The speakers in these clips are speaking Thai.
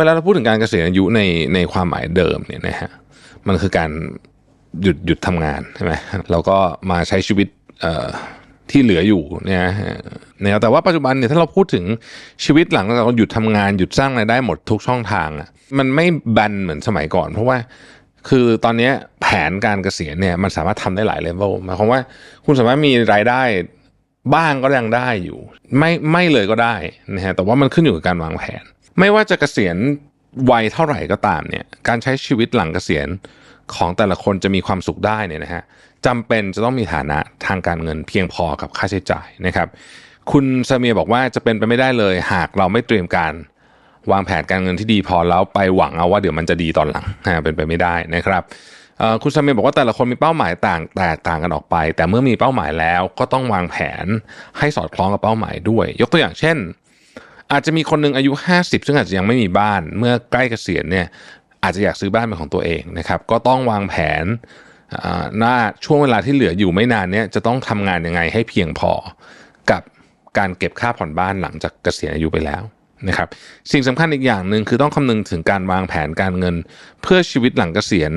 เวลาเราพูดถึงการเกษียณอายุในในความหมายเดิมเนี่ยนะฮะมันคือการหยุดหยุดทำงานใช่ไหมแล้วก็มาใช้ชีวิตที่เหลืออยู่เนี่ยนะแต่ว่าปัจจุบันเนี่ยถ้าเราพูดถึงชีวิตหลังจากเราหยุดทำงานหยุดสร้างรายได้หมดทุกช่องทางอะมันไม่แบนเหมือนสมัยก่อน เพราะว่าคือตอนนี้แผนการเกษียณเนี่ยมันสามารถทำได้หลายเลเวลหมายความว่าคุณสามารถมีรายได้บ้างก็ยังได้อยู่ ไม่ไม่เลยก็ได้นะฮะแต่ว่ามันขึ้นอยู่กับการวางแผน ไม่ว่าจะเกษียณวัยเท่าไหร่ก็ตามเนี่ยการใช้ชีวิตหลังเกษียณของแต่ละคนจะมีความสุขได้เนี่ยนะฮะจำเป็นจะต้องมีฐานะทางการเงินเพียงพอกับค่าใช้จ่ายนะครับ คุณซาเมียบอกว่าจะเป็นไปไม่ได้เลย หากเราไม่เตรียมการวางแผนการเงินที่ดีพอแล้วไปหวังเอาว่าเดี๋ยวมันจะดีตอนหลังนะเป็นไปไม่ได้นะครับคุณซาเมียบอกว่าแต่ละคนมีเป้าหมายต่างแตกต่างกันออกไป แต่เมื่อมีเป้าหมายแล้วก็ต้องวางแผนให้สอดคล้องกับเป้าหมายด้วย ยกตัวอย่างเช่น อาจจะมีคนหนึ่งอายุ 50 ซึ่งอาจจะยังไม่มีบ้านเมื่อใกล้เกษียณเนี่ยอาจจะอยากซื้อบ้านเป็นของตัวเองนะครับก็ต้องวางแผนหน้าช่วงเวลาที่เหลืออยู่ไม่นานเนี่ยจะต้องทำงานยังไงให้เพียงพอกับการเก็บค่าผ่อนบ้านหลังจากเกษียณอายุไปแล้วนะครับสิ่งสำคัญอีกอย่างหนึ่งคือต้องคำนึงถึงการวางแผนการเงิน เพื่อชีวิตหลังเกษียณ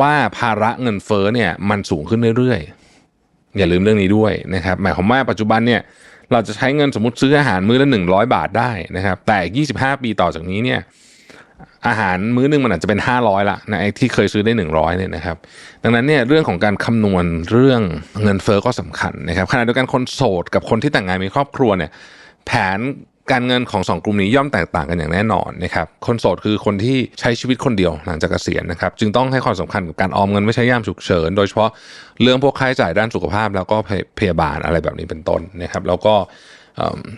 ว่าภาระเงินเฟ้อเนี่ยมันสูงขึ้นเรื่อยๆ อย่าลืมเรื่องนี้ด้วยนะครับหมายความว่าปัจจุบันเนี่ย เราจะใช้เงินสมมติซื้ออาหารมื้อละ 100 บาทได้นะครับ แต่อีก25 ปีต่อจากนี้เนี่ยอาหารมื้อนึงมันอาจจะเป็น 500ละนะไอที่เคยซื้อได้ 100เนี่ยนะครับ ดังนั้นเนี่ยเรื่องของการคำนวณเรื่องเงินเฟ้อก็สำคัญนะครับขณะเดียวกันคนโสดกับคนที่แต่งงานมีครอบครัวเนี่ยแผน การเงินของสองกลุ่มนี้ย่อมแตกต่างกันอย่างแน่นอนนะครับคนโสดคือคนที่ใช้ชีวิตคนเดียวหลังจากเกษียณนะครับจึงต้องให้ความสำคัญกับการออมเงินไม่ใช้ย่ามฉุกเฉิน โดยเฉพาะเรื่องพวกค่าใช้จ่ายด้านสุขภาพ แล้วก็พยาบาลอะไรแบบนี้เป็นต้นนะครับแล้วก็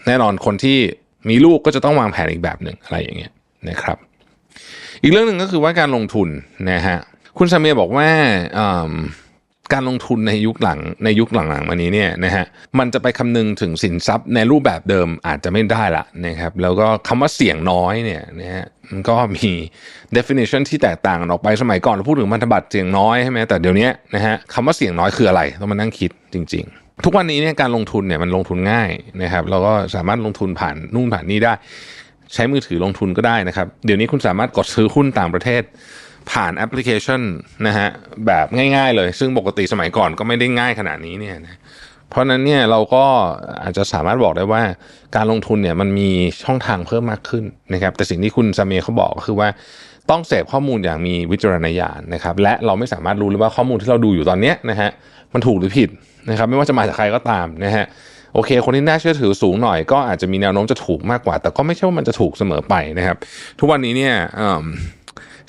แน่นอนคนที่มีลูกก็จะต้องวางแผนอีกแบบหนึ่งอะไรอย่างเงี้ยนะครับอีกเรื่องหนึ่งก็คือว่าการลงทุนนะฮะคุณซาเมียบอกว่า การลงทุนในยุคหลังในยุคหลังๆมานี้เนี่ยนะฮะมันจะไปคำนึงถึงสินทรัพย์ในรูปแบบเดิมอาจจะไม่ได้ละนะครับแล้วก็คำว่าเสี่ยงน้อยเนี่ยนะฮะมันก็มี definition ที่แตกต่างกันออกไปสมัยก่อนเราพูดถึงพันธบัตรเสี่ยงน้อยใช่ไหมแต่เดี๋ยวนี้นะฮะคำว่าเสี่ยงน้อยคืออะไรต้องมานั่งคิดจริง ๆ ทุกวันนี้เนี่ยการลงทุนเนี่ยมันลงทุนง่ายนะครับเราก็สามารถลงทุนผ่านนู่นผ่านนี่ได้ ใช้มือถือลงทุนก็ได้นะครับ เดี๋ยวนี้คุณสามารถกดซื้อหุ้นต่างประเทศ ผ่านแอปพลิเคชันนะฮะแบบง่าย ๆ เลย ซึ่งปกติสมัยก่อนก็ไม่ได้ง่ายขนาดนี้เนี่ยนะเพราะนั้นเนี่ยเราก็อาจจะสามารถบอกได้ว่าการลงทุนเนี่ยมันมีช่องทางเพิ่มมากขึ้นนะครับ แต่สิ่งที่คุณซาเมเขาบอกก็คือว่าต้องเสพข้อมูลอย่างมีวิจารณญาณนะครับ และเราไม่สามารถรู้เลยว่าข้อมูลที่เราดูอยู่ตอนนี้นะฮะมันถูกหรือผิดนะครับ ไม่ว่าจะมาจากใครก็ตามนะฮะโอเค คนที่น่าเชื่อถือสูงหน่อยก็อาจจะมีแนวโน้มจะถูกมากกว่า แต่ก็ไม่ใช่ว่ามันจะถูกเสมอไปนะครับ ทุกวันนี้เนี่ยอ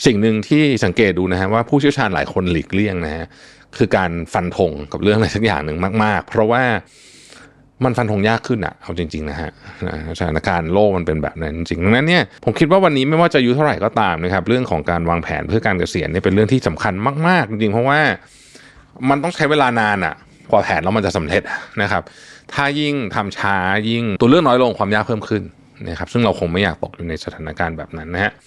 สิ่งหนึ่งที่สังเกตดูนะฮะว่าผู้เชี่ยวชาญหลายคนหลีกเลี่ยงนะฮะคือการฟันธงกับเรื่องอะไรสักอย่างหนึ่งมาก ๆ เพราะว่ามันฟันธงยากขึ้นอะเอาจริงๆนะฮะสถานการณ์โลกมันเป็นแบบนั้นจริงดังนั้นเนี่ยผมคิดว่าวันนี้ไม่ว่าจะอายุเท่าไหร่ก็ตามนะครับเรื่องของการวางแผนเพื่อการเกษียณเนี่ยเป็นเรื่องที่สำคัญมากๆจริงๆเพราะว่ามันต้องใช้เวลานานอะกว่าแผนแล้วมันจะสำเร็จนะครับ ถ้ายิ่งทำช้ายิ่งตัวเลือกน้อยลงความยากเพิ่มขึ้นนะครับซึ่งเราคงไม่อยากตกอยู่ในสถานการณ์แบบนั้นนะฮะ